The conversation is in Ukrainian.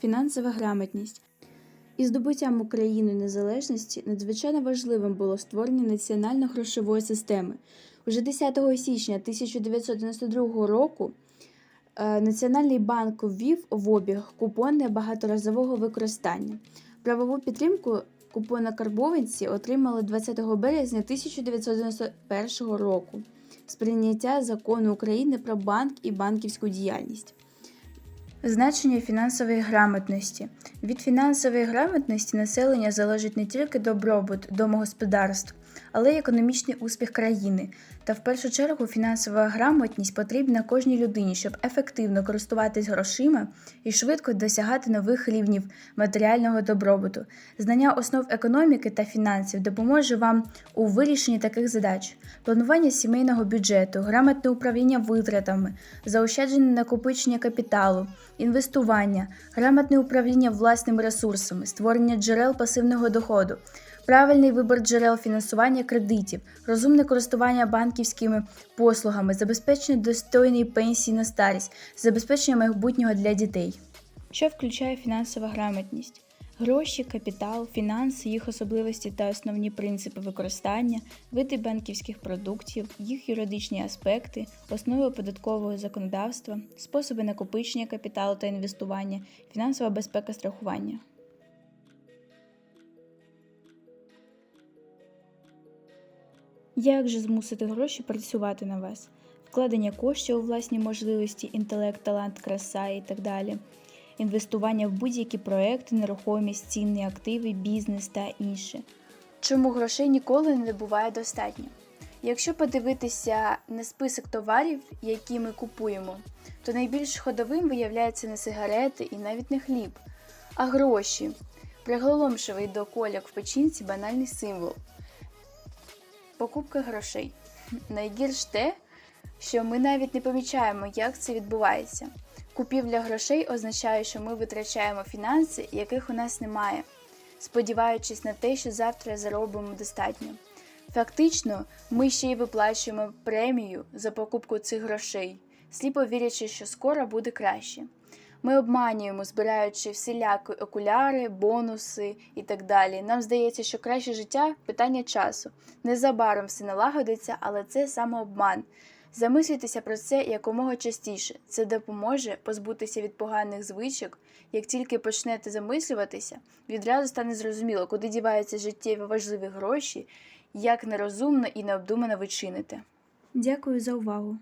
Фінансова грамотність. Із здобуттям Україною незалежності надзвичайно важливим було створення національно-грошової системи. Уже 10 січня 1992 року е, Національний банк ввів в обіг купони багаторазового використання. Правову підтримку купонокарбованці отримали 20 березня 1991 року з прийняття закону України про банк і банківську діяльність. Значення фінансової грамотності. Від фінансової грамотності населення залежить не тільки добробут домогосподарств, але й економічний успіх країни. Та в першу чергу фінансова грамотність потрібна кожній людині, щоб ефективно користуватись грошима і швидко досягати нових рівнів матеріального добробуту. Знання основ економіки та фінансів допоможе вам у вирішенні таких задач: планування сімейного бюджету, грамотне управління витратами, заощадження накопичення капіталу, інвестування, грамотне управління власними ресурсами, створення джерел пасивного доходу. Правильний вибір джерел фінансування кредитів, розумне користування банківськими послугами, забезпечення достойної пенсії на старість, забезпечення майбутнього для дітей. Що включає фінансова грамотність? Гроші, капітал, фінанси, їх особливості та основні принципи використання, види банківських продуктів, їх юридичні аспекти, основи податкового законодавства, способи накопичення капіталу та інвестування, фінансова безпека страхування. Як же змусити гроші працювати на вас? Вкладення коштів у власні можливості, інтелект, талант, краса і так далі, інвестування в будь-які проекти, нерухомість, цінні активи, бізнес та інше. Чому грошей ніколи не буває достатньо? Якщо подивитися на список товарів, які ми купуємо, то найбільш ходовим виявляється не сигарети і навіть не хліб, а гроші. Приголомшивий до коляк в печінці банальний символ покупка грошей. Найгірш те, що ми навіть не помічаємо, як це відбувається. Купівля грошей означає, що ми витрачаємо фінанси, яких у нас немає, сподіваючись на те, що завтра заробимо достатньо. Фактично, ми ще й виплачуємо премію за покупку цих грошей, сліпо вірячи, що скоро буде краще. Ми обманюємо, збираючи всілякі окуляри, бонуси і так далі. Нам здається, що краще життя питання часу. Незабаром все налагодиться, але це самообман. Замислітеся про це якомога частіше. Це допоможе позбутися від поганих звичок. Як тільки почнете замислюватися, відразу стане зрозуміло, куди діваються життєві важливі гроші, як нерозумно і необдумано ви чините. Дякую за увагу!